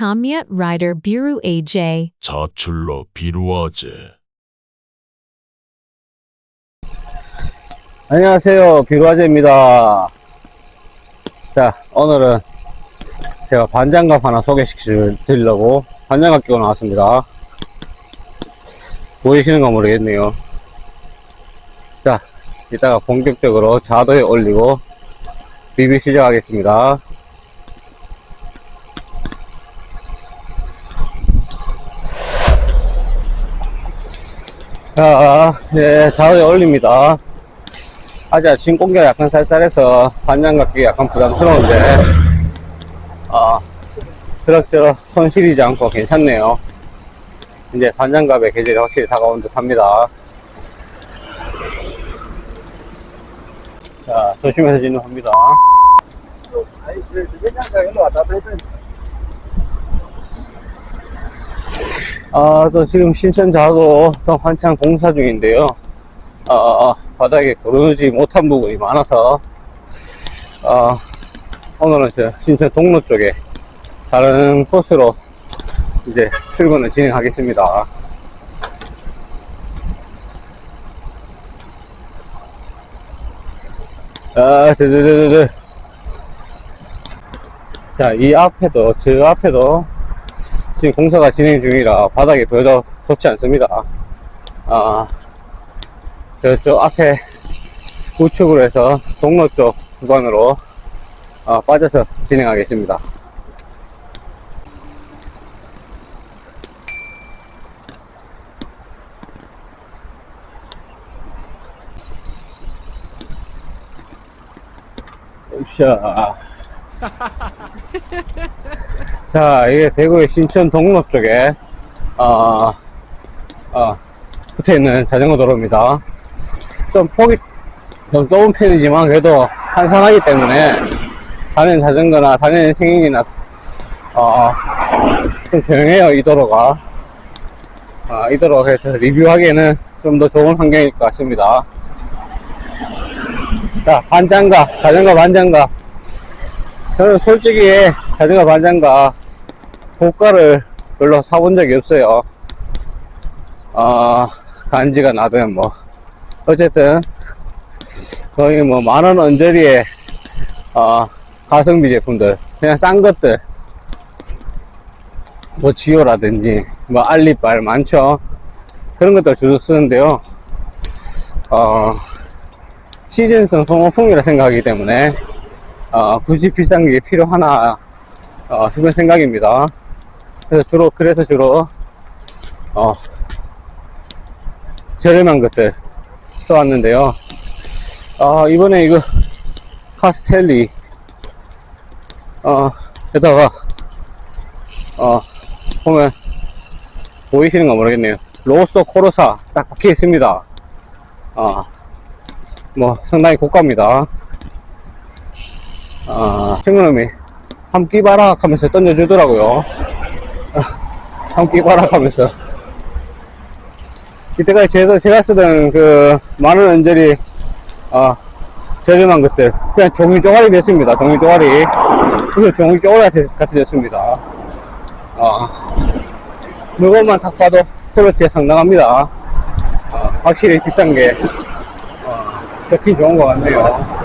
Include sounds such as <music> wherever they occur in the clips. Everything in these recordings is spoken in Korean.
Kamyat Rider Biru AJ. 자출러 비루아제 안녕하세요. 비루아제입니다. 자, 오늘은 제가 반장갑 하나 소개시켜 드리려고 반장갑 끼고 나왔습니다. 보이시는 가 모르겠네요. 자, 이따가 본격적으로 자도에 올리고 리뷰 시작하겠습니다. 자, 예, 자도에 올립니다. 아직 진 공기가 약간 쌀쌀해서 반장 갖기 약간 부담스러운데. 아 그럭저럭 손 시리지 않고 괜찮네요. 이제 반장갑의 계절이 확실히 다가온 듯 합니다. 자 조심해서 진입합니다 아 또 지금 신천자도 또 한창 공사 중인데요 아, 아, 바닥에 고르지 못한 부분이 많아서 아, 오늘은 저 신천 동로 쪽에 다른 코스로 이제 출근을 진행하겠습니다. 아, 드드드드드. 자, 이 앞에도, 저 앞에도 지금 공사가 진행 중이라 바닥이 별로 좋지 않습니다. 아, 저쪽 앞에 우측으로 해서 동로 쪽 구간으로 어, 빠져서 진행하겠습니다. 으쌰. <laughs> 자, 이게 대구의 신천 동로 쪽에, 어, 어, 붙어 있는 자전거 도로입니다. 좀 폭이 좀 좁은 편이지만 그래도 한산하기 때문에 다른 자전거나 다른 생인이나 어, 좀 조용해요 이 도로가. 아, 이 도로가 그래서 리뷰하기에는 좀 더 좋은 환경일 것 같습니다. 자 반장갑 자전거 반장갑 저는 솔직히 자전거 반장갑 고가를 별로 사본 적이 없어요. 아 간지가 나든 뭐. 어쨌든 거의 뭐 만원 언저리에 어, 가성비 제품들 그냥 싼 것들. 뭐 지오라든지 뭐 알리빨 많죠. 그런 것들 주로 쓰는데요. 어, 시즌성 소모품이라 생각하기 때문에 어, 굳이 비싼 게 필요하나 어, 싶은 생각입니다 그래서 주로 그래서 주로 어, 저렴한 것들 써왔는데요. 아, 이번에 이거 카스텔리, 어, 에다가, 어, 보면, 보이시는가 모르겠네요. 로쏘 코르사 딱 박혀 있습니다. 아, 뭐, 상당히 고가입니다. 아, 친구놈이 함 끼바락 하면서 던져주더라고요. <laughs> 함 끼바락 하면서. 이때까지 제가, 제가 쓰던 그, 만원 언저리, 어, 저렴한 것들. 그냥 종이 쪼가리 됐습니다. 종이 쪼가리. 그냥 종이 쪼가리 됐습니다. 어, 물건만 딱 봐도 퀄리티가 상당합니다. 어, 확실히 비싼 게, 어, 좋긴 좋은 것 같네요.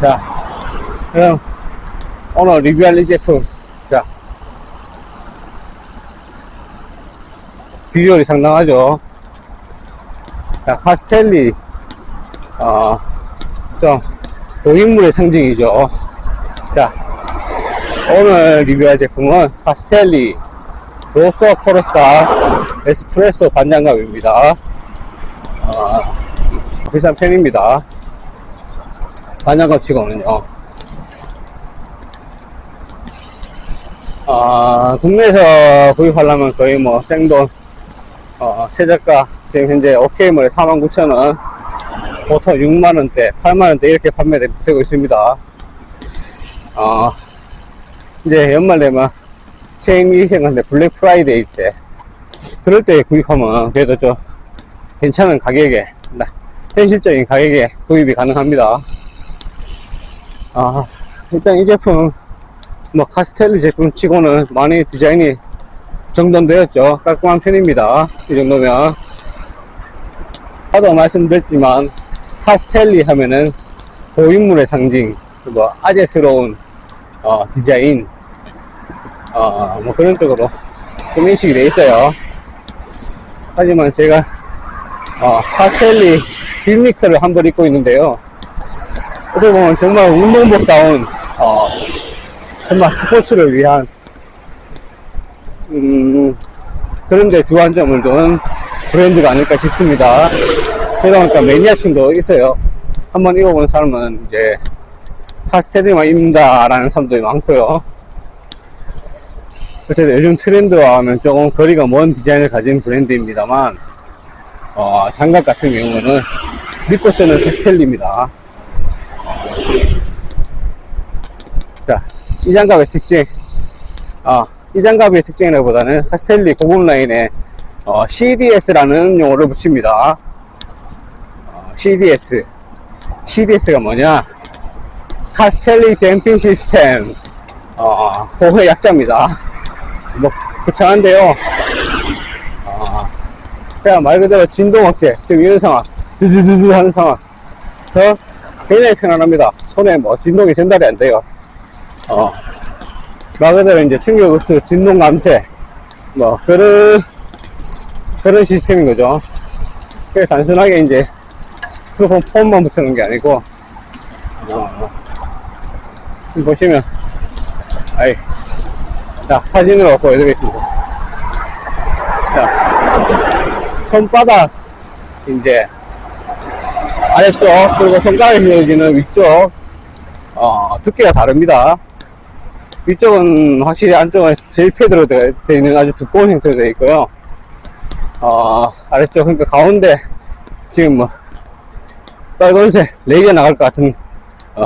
자, 그럼, 오늘 리뷰할 이 제품. 자, 비주얼이 상당하죠. 자, 카스텔리, 어, 좀, 고인물의 상징이죠. 자, 오늘 리뷰할 제품은 카스텔리 로쏘 코르사 에스프레소 반장갑입니다. 어, 비싼 편입니다. 반장갑 치고는요. 아, 국내에서 구입하려면 거의 뭐 생돈 어, 최저가 지금 현재 OK몰에 49,000원 보통 6만원대 8만원대 이렇게 판매되고 있습니다 어, 이제 연말 되면 체인이 생각하는데 블랙 프라이데이 때 그럴 때 구입하면 그래도 좀 괜찮은 가격에 나- 현실적인 가격에 구입이 가능합니다 아, 일단 이 제품 뭐 카스텔리 제품 치고는 많이 디자인이 정돈되었죠. 깔끔한 편입니다. 이 정도면. 아까 말씀드렸지만 카스텔리 하면은 고인물의 상징, 뭐 아재스러운 어, 디자인, 어, 뭐 그런 쪽으로 좀 인식이 돼 있어요. 하지만 제가 어, 파스텔리 빅니크를 한 벌 입고 있는데요. 어떻게 보면 정말 운동복다운 어, 정말 스포츠를 위한 음, 그런 데 주안점을 둔 브랜드가 아닐까 싶습니다. 그러다 보니까 매니아층도 있어요. 한번 입어본 사람은 이제 카스텔리만 입는다라는 사람들이 많고요. 어쨌든 요즘 트렌드와는 조금 거리가 먼 디자인을 가진 브랜드입니다만 어, 장갑 같은 경우는 믿고 쓰는 카스텔리입니다. 자, 이 장갑의 특징. 아, 이 장갑의 특징이라기보다는 카스텔리 고급 라인에 어, CDS라는 용어를 붙입니다. 어, CDS. CDS가 뭐냐? 카스텔리 댐핑 시스템. 어, 그거의 약자입니다. 뭐, 그창한데요. 어, 그냥 말 그대로 진동 억제. 지금 이런 상황. 드드드드 하는 상황. 더 굉장히 편안합니다. 손에 뭐 진동이 전달이 안 돼요. 어, 말 그대로 이제 충격 흡수, 진동 감쇄. 뭐, 그런, 그런 시스템인 거죠. 그게 단순하게 이제 스마트폰 폰만 붙여놓은 게 아니고, 어, 보시면, 아이, 자, 사진으로 보여드리겠습니다. 자, 손바닥, 이제, 아래쪽, 그리고 손가락에 휘어지는 위쪽, 어, 두께가 다릅니다. 위쪽은 확실히 안쪽은 젤패드로 되어 있는 아주 두꺼운 형태로 되어 있고요. 어, 아래쪽, 그러니까 가운데, 지금 뭐, 빨간색 레이저 나갈 것 같은, 어,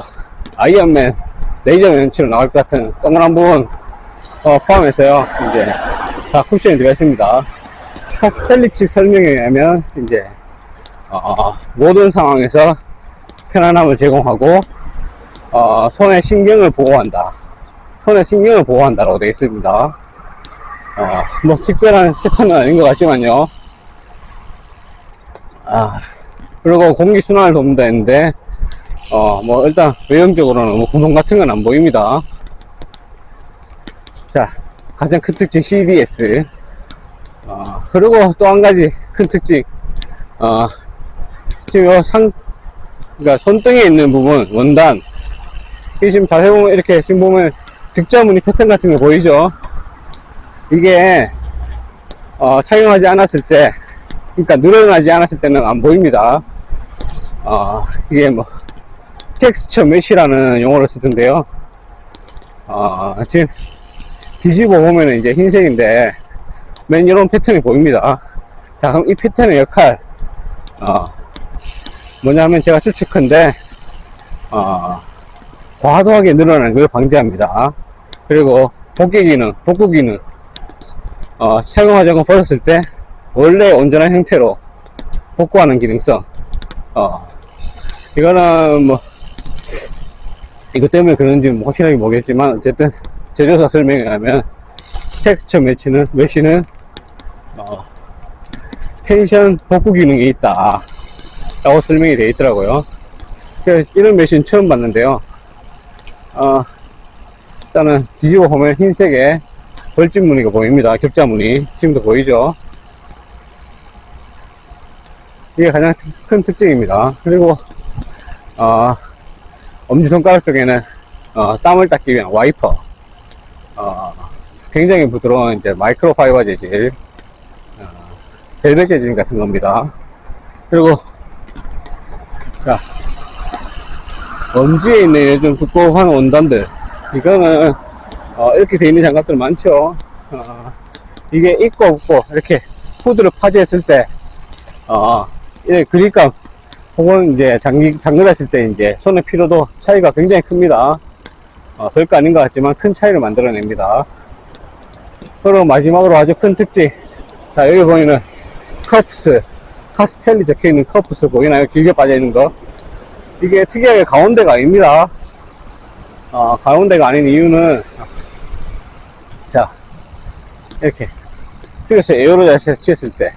아이언맨 레이저 연치로 나갈 것 같은 동그란 부분, 어, 포함해서요, 이제, 다 쿠션이 들어가 있습니다. 카스텔리 측 설명에 의하면, 이제, 어, 모든 상황에서 편안함을 제공하고, 어, 손의 신경을 보호한다. 손의 신경을 보호한다라고 되어 있습니다. 어, 뭐, 특별한 패턴은 아닌 것 같지만요. 아, 그리고 공기 순환을 돕는다 했는데, 어, 뭐, 일단, 외형적으로는 뭐, 구멍 같은 건 안 보입니다. 자, 가장 큰 특징 CDS. 어, 그리고 또 한 가지 큰 특징, 어, 지금 요 상, 그러니까 손등에 있는 부분, 원단. 이게 지금 자세히 보면 이렇게 지금 보면 득자무늬 패턴 같은 거 보이죠? 이게, 어, 착용하지 않았을 때, 그러니까 늘어나지 않았을 때는 안 보입니다. 어, 이게 뭐, 텍스처 메시라는 용어를 쓰던데요. 어, 지금 뒤집어 보면은 이제 흰색인데, 맨 이런 패턴이 보입니다. 자, 그럼 이 패턴의 역할, 어, 뭐냐면 제가 추측한데, 어, 과도하게 늘어나는 걸 방지합니다. 그리고 복귀 기능, 복구 기능, 어, 않고 벗었을 때, 원래 온전한 형태로 복구하는 기능성, 어, 이거는 뭐, 이것 때문에 그런지 뭐 확실하게 모르겠지만, 어쨌든, 제조사 설명에 의하면, 텍스처 매치는, 매시는, 어, 텐션 복구 기능이 있다. 라고 설명이 되어 있더라고요. 이런 매신 처음 봤는데요. 어, 일단은 뒤집어 보면 흰색에 벌집 무늬가 보입니다. 격자 무늬. 지금도 보이죠? 이게 가장 특- 큰 특징입니다. 그리고, 어, 엄지손가락 쪽에는, 어, 땀을 닦기 위한 와이퍼. 어, 굉장히 부드러운 이제 마이크로 파이버 재질. 어, 벨벳 재질 같은 겁니다. 그리고, 자, 먼지에 있는 요즘 두꺼운 원단들. 이거는, 어, 이렇게 돼 있는 장갑들 많죠. 어, 이게 있고 없고, 이렇게 후드를 파지했을 때, 어, 이 그립감, 혹은 이제 장기, 장글했을 때 이제 손의 피로도 차이가 굉장히 큽니다. 어, 별거 아닌 것 같지만 큰 차이를 만들어냅니다. 그리고 마지막으로 아주 큰 특징. 자, 여기 보이는 커프스, 카스텔리 적혀 있는 커프스 보이나요? 길게 빠져 있는 거. 이게 특이하게 가운데가 아닙니다. 어, 가운데가 아닌 이유는 자, 이렇게. 쪽에서 에어로 잘 쳤을 때.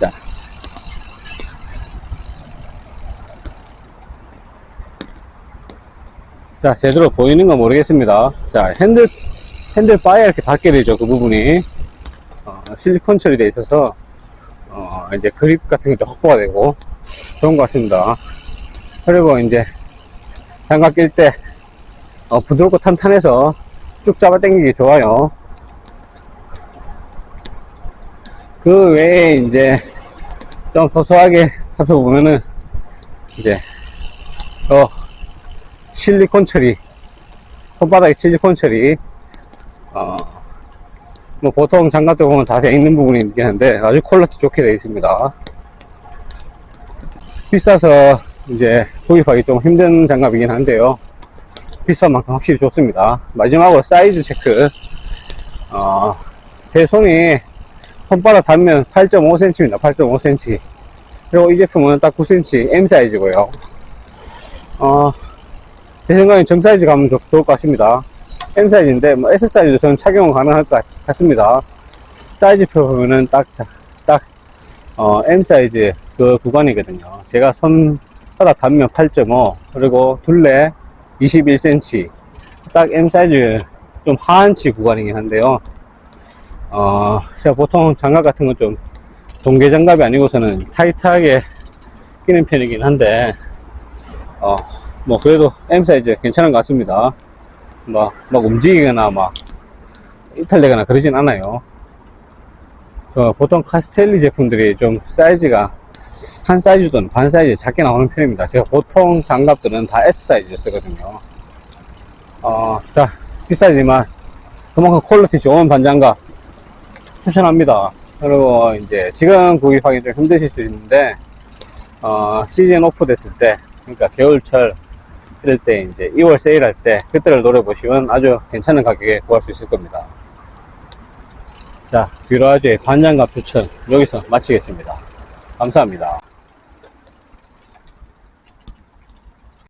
자. 자, 제대로 보이는 건 모르겠습니다. 자, 핸들, 핸들 바에 이렇게 닿게 되죠, 그 부분이. 어, 실리콘 처리되어 있어서, 어, 이제 그립 같은 것도 확보가 되고, 좋은 것 같습니다. 그리고 이제, 장갑 낄 때, 어, 부드럽고 탄탄해서 쭉 잡아 당기기 좋아요. 그 외에 이제, 좀 소소하게 살펴보면은, 이제, 어, 실리콘 처리, 손바닥에 실리콘 처리, 어, 뭐 보통 장갑들 보면 다 되어 있는 부분이 있긴 한데 아주 퀄리티 좋게 되어 있습니다. 비싸서 이제 구입하기 좀 힘든 장갑이긴 한데요. 비싼 만큼 확실히 좋습니다. 마지막으로 사이즈 체크. 어, 제 손이 손바닥 단면 8.5cm입니다. 8.5cm. 그리고 이 제품은 딱 9cm M 사이즈고요. 어, 제 생각엔 점 사이즈 가면 좋, 좋을 것 같습니다. M 사이즈인데, 뭐 S 사이즈도 저는 착용 가능할 것 같, 같습니다. 사이즈표 보면은 딱, 자, 딱, 어, M 사이즈 그 구간이거든요. 제가 손 바닥 단면 8.5, 그리고 둘레 21cm. 딱 M 사이즈 좀 하한치 구간이긴 한데요. 어, 제가 보통 장갑 같은 건 좀 동계 장갑이 아니고서는 타이트하게 끼는 편이긴 한데, 어, 뭐 그래도 M 사이즈 괜찮은 것 같습니다. 막, 막 움직이거나 막 이탈되거나 그러진 않아요. 그 보통 카스텔리 제품들이 좀 사이즈가 한 사이즈든 반 사이즈 작게 나오는 편입니다. 제가 보통 장갑들은 다 S 사이즈 쓰거든요. 어, 자, 비싸지만 그만큼 퀄리티 좋은 반장갑 추천합니다. 그리고 이제 지금 구입하기 좀 힘드실 수 있는데, 어, 시즌 오프 됐을 때, 그러니까 겨울철 이럴 때 이제 2월 세일할 때 그때를 노려보시면 아주 괜찮은 가격에 구할 수 있을 겁니다. 자, 뷰러아즈의 반장갑 추천 여기서 마치겠습니다. 감사합니다.